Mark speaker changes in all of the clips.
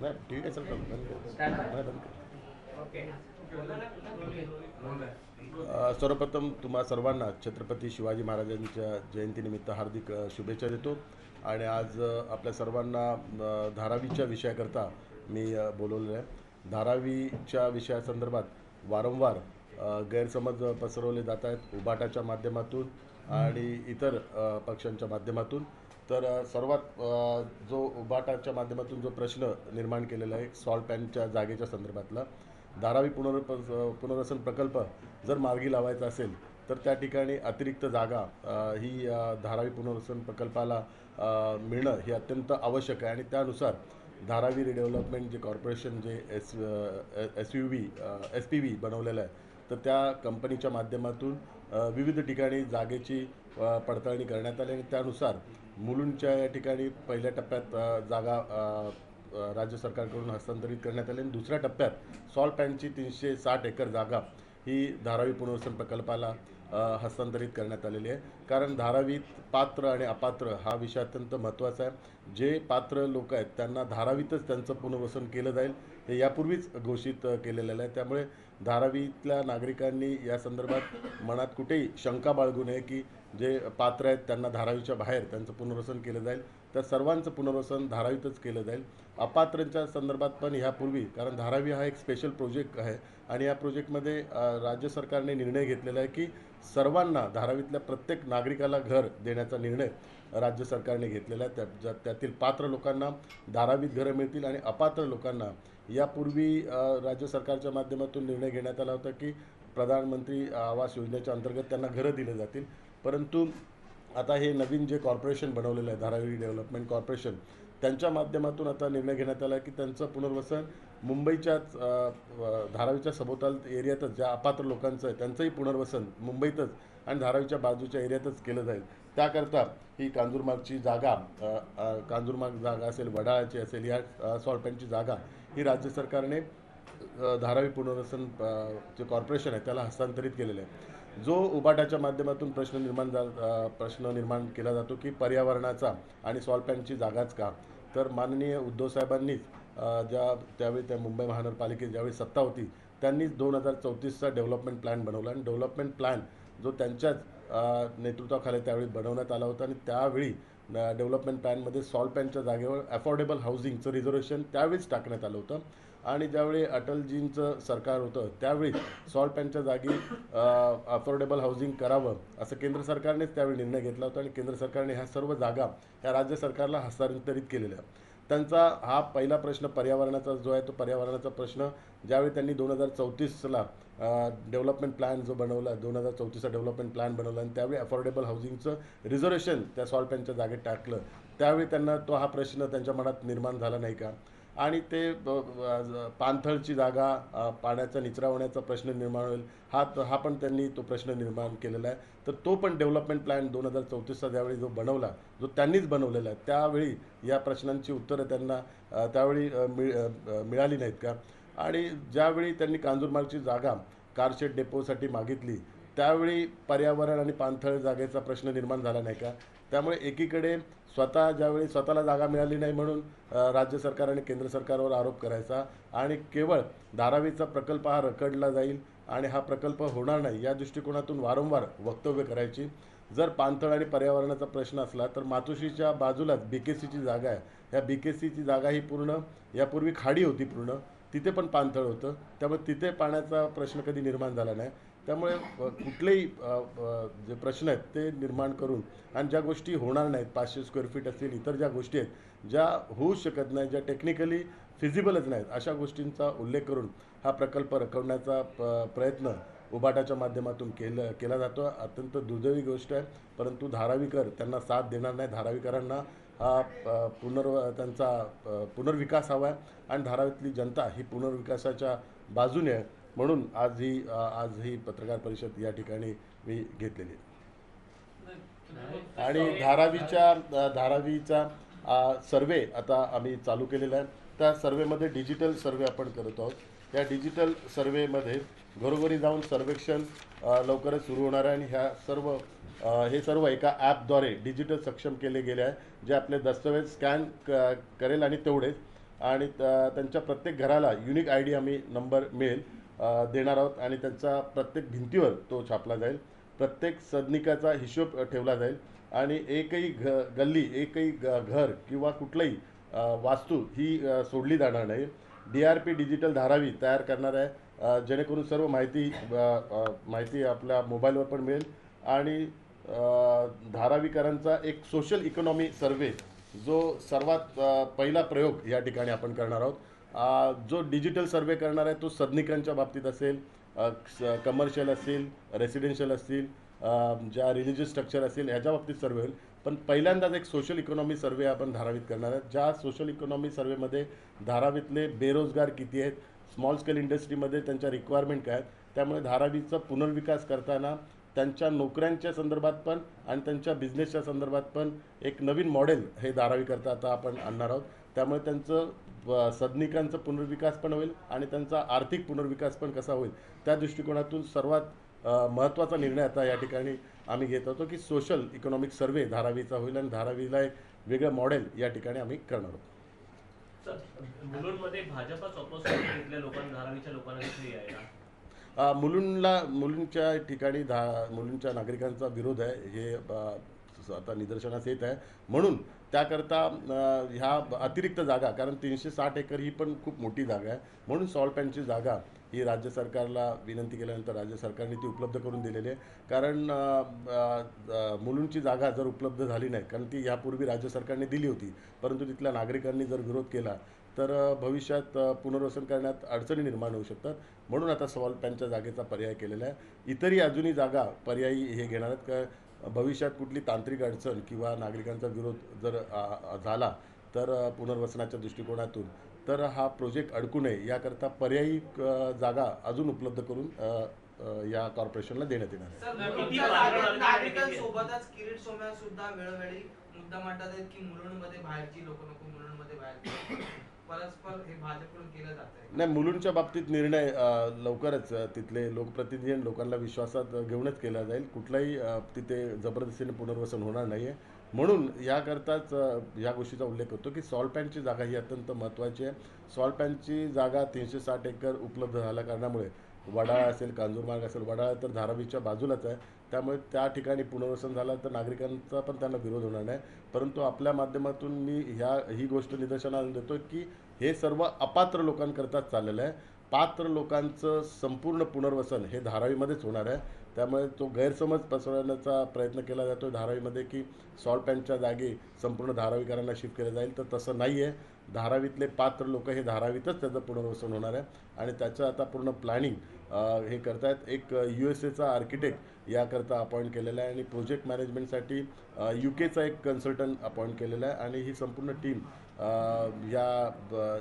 Speaker 1: नाही T V कशाला चालू बंद कर. नाही. अ, सर्वप्रथम तुम्हा सर्वांना छत्रपती शिवाजी महाराजांच्या जयंतीनिमित्त हार्दिक शुभेच्छा देतो. आणि आज आपल्या सर्वांना धारावीच्या विषयाकरता मी बोलवलेलं आहे. धारावीच्या विषयासंदर्भात वारंवार गैरसमज पसरवले जात आहेत उबाटाच्या माध्यमातून आणि इतर पक्षांच्या माध्यमातून. तर सर्वात जो उबाटाच्या माध्यमातून जो प्रश्न निर्माण केलेला आहे सॉल्ट पॅनच्या जागेच्या संदर्भातला धारावी पुनर पुनर्वसन प्रकल्प जर मार्गी लावायचा असेल तर त्या ठिकाणी अतिरिक्त जागा ही धारावी पुनर्वसन प्रकल्पाला मिळणं हे अत्यंत आवश्यक आहे. आणि त्यानुसार धारावी रिडेव्हलपमेंट जे कॉर्पोरेशन जे S S U V S P V बनवलेलं आहे तर त्या कंपनीच्या माध्यमातून विविध ठिकाणी जागेची पडताळणी करण्यात आली. आणि त्यानुसार मुलुंडच्या या ठिकाणी पहिल्या टप्प्यात जागा राज्य सरकारकडून हस्तांतरित करण्यात आली आणि दुसऱ्या टप्प्यात सॉल्ट पॅनची तीनशे साठ एकर जागा ही धारावी पुनर्वसन प्रकल्पाला हस्तांतरित करण्यात आलेली आहे. कारण धारावीत पात्र आणि अपात्र हा विषय अत्यंत महत्त्वाचा आहे. जे पात्र लोक आहेत त्यांना धारावीतच त्यांचं पुनर्वसन केलं जाईल. हे यापूर्वीच घोषित केलेलं आहे. त्यामुळे धारावीतल्या नागरिकांनी या संदर्भात मनात कुठेही शंका बाळगू नये की जे पात्र आहेत त्यांना धारावीच्या बाहेर त्यांचं पुनर्वसन केलं जाईल. त्या सर्वांचं पुनर्वसन धारावीतच केलं जाईल. अपात्रांच्या संदर्भात पण ह्यापूर्वी कारण धारावी हा एक स्पेशल प्रोजेक्ट आहे आणि या प्रोजेक्टमध्ये राज्य सरकारने निर्णय घेतलेला आहे की सर्वांना धारावीतल्या प्रत्येक नागरिकाला घर देण्याचा निर्णय राज्य सरकारने घेतलेला आहे. त्या ज्या- त्यातील पात्र लोकांना धारावीत घरं मिळतील आणि अपात्र लोकांना यापूर्वी राज्य सरकारच्या माध्यमातून निर्णय घेण्यात आला होता की प्रधानमंत्री आवास योजनेच्या अंतर्गत त्यांना घरं दिले जातील. परंतु आता हे नवीन जे कॉर्पोरेशन बनवलेलं आहे धारावी डेव्हलपमेंट कॉर्पोरेशन त्यांच्या माध्यमातून आता निर्णय घेण्यात आला आहे की त्यांचं पुनर्वसन मुंबईच्याच धारावीच्या सभोवताल एरियातच ज्या अपात्र लोकांचं आहे त्यांचंही पुनर्वसन मुंबईतच आणि धारावीच्या बाजूच्या एरियातच केलं जाईल. त्याकरता ही कांजूरमार्गची जागा कांजूरमार्ग जागा असेल वडाळाची असेल या सॉल्टपॅनची जागा ही राज्य सरकारने धारावी पुनर्वसन जे कॉर्पोरेशन आहे त्याला हस्तांतरित केलेलं आहे. जो उबाटाच्या माध्यमातून प्रश्न निर्माण जा प्रश्न निर्माण केला जातो की पर्यावरणाचा आणि सॉल्पॅनची जागाच का? तर माननीय उद्धव साहेबांनीच ज्या त्यावेळी त्या मुंबई महानगरपालिकेत ज्यावेळी सत्ता होती त्यांनीच दोन हजार चौतीसचा डेव्हलपमेंट प्लॅन बनवला. आणि डेव्हलपमेंट प्लॅन जो त्यांच्याच नेतृत्वाखाली त्यावेळी बनवण्यात आला होता. आणि त्यावेळी डेव्हलपमेंट प्लॅनमध्ये सॉल्ट पॅनच्या जागेवर अफोर्डेबल हाऊसिंगचं रिझर्वेशन त्यावेळीच टाकण्यात आलं होतं. आणि ज्यावेळी अटलजींचं सरकार होतं त्यावेळी सॉल्ट पॅनच्या जागी अफोर्डेबल हाऊसिंग करावं असं केंद्र सरकारनेच त्यावेळी निर्णय घेतला होता आणि केंद्र सरकारने ह्या सर्व जागा ह्या राज्य सरकारला हस्तांतरित केलेल्या. त्यांचा हा पहिला प्रश्न पर्यावरणाचा जो आहे तो पर्यावरणाचा प्रश्न ज्यावेळी त्यांनी दोन हजार चौतीसला डेव्हलपमेंट प्लॅन जो बनवला दोन हजार चौतीसचा डेव्हलपमेंट प्लॅन बनवला आणि त्यावेळी अफोर्डेबल हाऊसिंगचं रिझर्वेशन त्या सॉल्ट पॅनच्या जागेत टाकलं त्यावेळी त्यांना तो हा प्रश्न त्यांच्या मनात निर्माण झाला नाही का? आणि ते पाणथळची जागा पाण्याचा निचरा होण्याचा प्रश्न निर्माण होईल. हा त- हा पण त्यांनी तो प्रश्न निर्माण केलेला आहे. तर तो पण डेव्हलपमेंट प्लॅन दोन हजार चौतीसचा ज्यावेळी जो बनवला जो त्यांनीच बनवलेला आहे त्यावेळी या प्रश्नांची उत्तरं त्यांना त्यावेळी मिळ मिळाली नाहीत का? आणि ज्यावेळी त्यांनी कांजूरमार्गची जागा कारशेड डेपोसाठी मागितली त्यावेळी पर्यावरण आणि पाणथळ जागेचा प्रश्न निर्माण झाला नाही का? त्यामुळे एकीकडे स्वतः ज्यावेळी स्वतःला जागा मिळाली नाही म्हणून राज्य सरकार आणि केंद्र सरकारवर आरोप करायचा आणि केवळ धारावीचा प्रकल्प हा रखडला जाईल आणि हा प्रकल्प होणार नाही या दृष्टिकोनातून वारंवार वक्तव्य करायची. जर पाणथळ आणि पर्यावरणाचा प्रश्न असला तर मातोश्रीच्या बाजूलाच बी के सीची जागा आहे. ह्या बी के सीची जागा ही पूर्ण यापूर्वी खाडी होती पूर्ण तिथे पण पाणथळ होतं. त्यामुळे तिथे पाण्याचा प्रश्न कधी निर्माण झाला नाही. त्यामुळे कुठलेही जे प्रश्न आहेत ते निर्माण करून आणि ज्या गोष्टी होणार नाहीत पाचशे स्क्वेअर फीट असतील इतर ज्या गोष्टी आहेत ज्या होऊ शकत नाही ज्या टेक्निकली फिजिबलच नाहीत अशा गोष्टींचा उल्लेख करून हा प्रकल्प रखवण्याचा प- प्रयत्न उबाटाच्या माध्यमातून केलं केला जातो. अत्यंत दुर्दैवी गोष्ट आहे. परंतु धारावीकर त्यांना साथ देणार नाही. धारावीकरांना हा पुनर्व त्यांचा पुनर्विकास हवा आहे. आणि धारावीतली जनता ही पुनर्विकासाच्या बाजूने आहे. म्हणून आज ही आज ही पत्रकार परिषद या ठिकाणी मी घेतलेली आहे. आणि धारावीच्या धारावीचा सर्वे आता आम्ही चालू केलेला आहे. त्या सर्वेमध्ये डिजिटल सर्वे आपण करत आहोत. त्या डिजिटल सर्वेमध्ये घरोघरी जाऊन सर्वेक्षण लवकरच सुरू होणार आहे आणि ह्या सर्व हे सर्व एका ॲपद्वारे डिजिटल सक्षम केले गेले आहे जे आपले दस्तऐवज स्कॅन क करेल आणि तेवढेच. आणि त्यांच्या प्रत्येक घराला युनिक आय डी आम्ही नंबर मिळेल. देणार आहोत आणि त्यांचा प्रत्येक भिंतीवर तो छापला जाईल. प्रत्येक सदनिकाचा हिशोब ठेवला जाईल. आणि एकही घ गल्ली एकही ग घर किंवा कुठलंही वास्तू ही सोडली जाणार नाही. D R P digital Dharavi तयार करणार आहे. जेणेकरून सर्व माहिती माहिती आपल्या मोबाईलवर पण मिळेल. आणि धारावीकरांचा एक सोशल इकॉनॉमी सर्वे जो सर्वात पहिला प्रयोग या ठिकाणी आपण करणार आहोत. जो डिजिटल सर्वे करणार आहे तो सदनिकांच्या बाबतीत असेल कमर्शियल असतील रेसिडेन्शियल असतील ज्या रिलिजियस स्ट्रक्चर असेल ह्याच्या बाबतीत सर्वे होईल. पण पहिल्यांदाच एक सोशल इकॉनॉमी सर्वे आपण धारावीत करणार आहे ज्या सोशल इकॉनॉमी सर्वेमध्ये धारावीतले बेरोजगार किती आहेत स्मॉल स्केल इंडस्ट्रीमध्ये त्यांच्या रिक्वायरमेंट काय आहेत त्यामुळे धारावीचा पुनर्विकास करताना त्यांच्या नोकऱ्यांच्या संदर्भात पण आणि त्यांच्या बिझनेसच्या संदर्भात पण एक नवीन मॉडेल हे धारावीकरता आता आपण आणणार आहोत. त्यामुळे त्यांचं सदनिकांचं पुनर्विकास पण होईल आणि त्यांचा आर्थिक पुनर्विकास पण कसा होईल त्या दृष्टिकोनातून सर्वात महत्त्वाचा निर्णय आता या ठिकाणी आम्ही घेत होतो की सोशल इकॉनॉमिक सर्वे धारावीचा होईल आणि धारावीला एक वेगळं मॉडेल या ठिकाणी आम्ही करणार अ, मुलुंडला मुलुंडच्या ठिकाणी धा मुलुंडच्या नागरिकांचा विरोध आहे हे आता निदर्शनास येत आहे. म्हणून त्याकरता ह्या अतिरिक्त जागा कारण तीनशे साठ एकर ही पण खूप मोठी जागा आहे. म्हणून सॉल्ट पॅनची जागा ही राज्य सरकारला विनंती केल्यानंतर राज्य सरकारने ती उपलब्ध करून दिलेली आहे. कारण अ, मुलुंडची जागा जर उपलब्ध झाली नाही कारण ती यापूर्वी राज्य सरकारने दिली होती परंतु तिथल्या नागरिकांनी जर विरोध केला तर भविष्यात पुनर्वसन करण्यात अडचणी निर्माण होऊ शकतात. म्हणून आता सॉल्ट पॅनच्या जागेचा पर्याय केलेला आहे. इतरही अजूनही जागा पर्यायी हे घेणार आहेत. का भविष्यात कुठली तांत्रिक अडचण किंवा नागरिकांचा विरोध जर झाला तर पुनर्वसनाच्या दृष्टिकोनातून तर हा प्रोजेक्ट अडकू नये याकरता पर्यायी जागा अजून उपलब्ध करून या कॉर्पोरेशनला देण्यात येणार आहे
Speaker 2: सर,
Speaker 3: किती
Speaker 2: मुलुंडच्या
Speaker 3: बाजार
Speaker 2: नागरिक-
Speaker 3: मार्केट किती आहे?
Speaker 2: नागरिकांसोबतच किरीट सोमय्या सुद्धा वेळोवेळी मुद्दा मांडतात आहेत की मुलुंडमध्ये बाहेरची लोक नको मुलुंडमध्ये बाहेर परस्पर हे भाजपकडून केलं जात आहे.
Speaker 1: नाही मुलुंडच्या बाबतीत निर्णय लवकरच तिथले लोकप्रतिनिधी आणि लोकांना विश्वासात घेऊनच केला जाईल. कुठलाही तिथे जबरदस्तीने पुनर्वसन होणार नाही आहे म्हणून याकरताच या गोष्टीचा उल्लेख होतो की सॉल्ट पॅनची जागा ही अत्यंत महत्त्वाची आहे. सॉल्ट पॅन्टची जागा तीनशे साठ एकर उपलब्ध झाल्या कारणामुळे वडाळा असेल कांजूरमार्ग असेल वडाळा तर धारावीच्या बाजूलाच आहे. त्यामुळे त्या ठिकाणी पुनर्वसन झालं तर नागरिकांचा पण त्यांना विरोध होणार नाही. परंतु आपल्या माध्यमातून मी ह्या ही गोष्ट निदर्शनाला देतो की हे सर्व अपात्र लोकांकरताच चाललेलं आहे. पात्र लोकांचं संपूर्ण पुनर्वसन हे धारावीमध्येच होणार आहे. त्यामुळे तो गैरसमज पसरवण्याचा प्रयत्न केला जातो धारावीमध्ये की सॉल्ट पॅनच्या जागी संपूर्ण धारावीकरांना शिफ्ट केलं जाईल. तर तसं नाही आहे धारावीतले पात्र लोक हे धारावीतच त्याचं पुनर्वसन होणार आहे. आणि त्याचं आता पूर्ण प्लॅनिंग हे करतायत. एक यू एस एचा आर्किटेक्ट याकरता अपॉइंट केलेला आहे आणि प्रोजेक्ट मॅनेजमेंटसाठी यू केचा एक कन्सल्टंट अपॉइंट केलेला आहे आणि ही संपूर्ण टीम या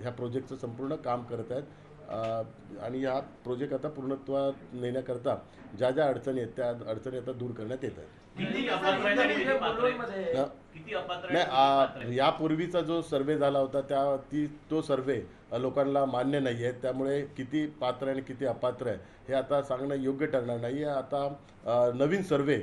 Speaker 1: ह्या प्रोजेक्टचं संपूर्ण काम करत आहेत. आणि हा प्रोजेक्ट आता पूर्णत्वात नेण्याकरता ज्या ज्या अडचणी आहेत त्या अडचणी आता दूर करण्यात येत आहेत
Speaker 3: किती अपात्र आहेत आणि किती पात्र आहेत?
Speaker 1: हा.
Speaker 3: किती अपात्र
Speaker 1: नाही? यापूर्वीचा जो सर्वे झाला होता त्या ती तो सर्वे लोकांना मान्य नाही आहे त्यामुळे किती पात्र आहे आणि किती अपात्र आहे हे आता सांगणं योग्य ठरणार नाही आहे आता नवीन सर्वे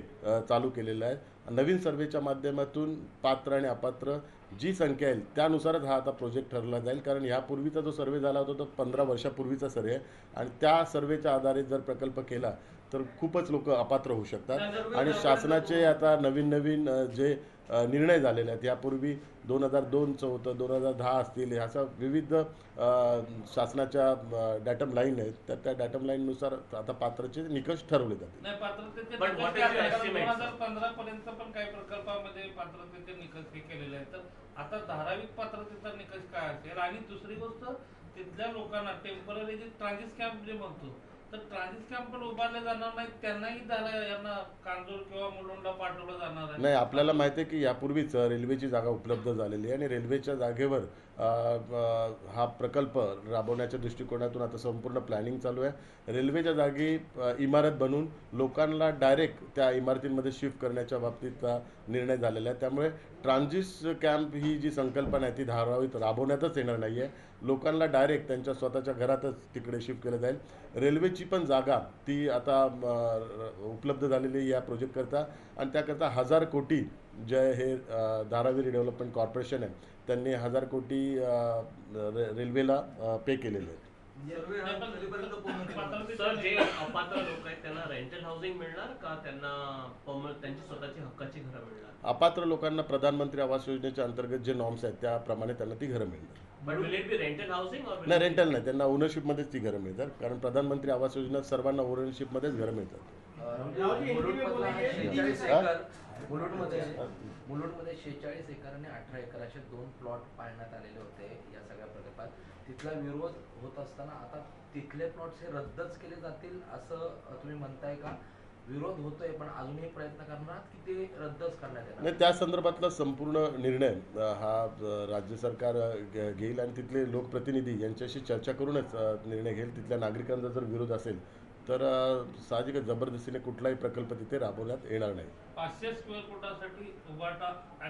Speaker 1: चालू केलेला आहे नवीन सर्वेच्या माध्यमातून पात्र आणि अपात्र जी संख्या येईल त्यानुसारच हा आता प्रोजेक्ट ठरला जाईल. कारण यापूर्वीचा जो सर्वे झाला होता तो पंधरा वर्षापूर्वीचा सर्वे आहे. आणि त्या सर्वेच्या आधारे जर प्रकल्प केला तर खूपच लोक अपात्र होऊ शकतात. आणि शासनाचे आता नवीन नवीन जे निर्णय झालेले आहेत यापूर्वी दोन हजार दोनचं होतं दोन हजार दहा असतील ह्याचा विविध शासनाच्या डॅटम लाईन आहेत. तर त्या डॅटम लाईननुसार आता पात्राचे निकष ठरवले
Speaker 4: हे तर आता धाराविक पात्रतेचा निकष काय असेल? आणि दुसरी गोष्ट तिथल्या लोकांना टेंपररी जे ट्रान्झिट कॅम्प जे म्हणतो तर ट्रान्झिट कॅम्प पण उभारले जाणार नाहीत त्यांनाही धारा यांना कांजूर किंवा मुलुंडला पाठवलं जाणार आहे.
Speaker 1: नाही आपल्याला माहिती आहे की यापूर्वीच रेल्वेची जागा उपलब्ध झालेली आहे आणि रेल्वेच्या जागेवर हा प्रकल्प राबवण्याच्या दृष्टिकोनातून आता संपूर्ण प्लॅनिंग चालू आहे. रेल्वेच्या जागी इमारत बनवून लोकांना डायरेक्ट त्या इमारतींमध्ये शिफ्ट करण्याच्या बाबतीतचा निर्णय झालेला आहे. त्यामुळे ट्रान्झिस कॅम्प ही जी संकल्पना आहे ती धारावीत राबवण्यातच येणार नाही आहे लोकांना डायरेक्ट त्यांच्या स्वतःच्या घरातच तिकडे शिफ्ट केलं जाईल. रेल्वेची पण जागा ती आता उपलब्ध झालेली आहे या प्रोजेक्टकरता आणि त्याकरता हजार कोटी जे हे धारावीरी डेव्हलपमेंट कॉर्पोरेशन आहे त्यांनी हजार कोटी रे- रेल्वेला पे केलेले आहेत.
Speaker 3: सर जे अपात्र लोक आहेत त्यांना रेंटल हाऊसिंग मिळणार का त्यांना त्यांची स्वतःची हक्काची घरं मिळणार?
Speaker 1: अपात्र लोकांना प्रधानमंत्री आवास योजनेच्या अंतर्गत जे नॉर्म्स आहेत त्याप्रमाणे त्यांना ती घरं मिळणार.
Speaker 3: But will it be rental housing और
Speaker 1: नाही रेंटल नाही. त्यांना ओनरशिपमध्येच ती घरं मिळतात. कारण प्रधानमंत्री आवास योजनेत सर्वांना ओनरशिपमध्येच घरं मिळतात.
Speaker 5: मुलुंडमध्ये मुलुंडमध्ये शेहेचाळीस एकर आणि अठरा एकर असे दोन प्लॉट पाळण्यात आलेले होते या सगळ्या प्रकल्पात. तिथला विरोध होत असताना आता तिथले प्लॉट्स हे रद्दच केले जातील असं तुम्ही म्हणताय का? विरोध होतोय पण अजूनही प्रयत्न करणार की ते रद्दच करण्यात येणार?
Speaker 1: नाही त्या संदर्भातला संपूर्ण निर्णय हा राज्य सरकार घेईल आणि तिथले लोकप्रतिनिधी यांच्याशी चर्चा करूनच निर्णय घेईल. तिथल्या नागरिकांचा जर विरोध असेल तर साहजिकच जबरदस्तीने कुठलाही प्रकल्प तिथे राबवण्यात येणार नाही.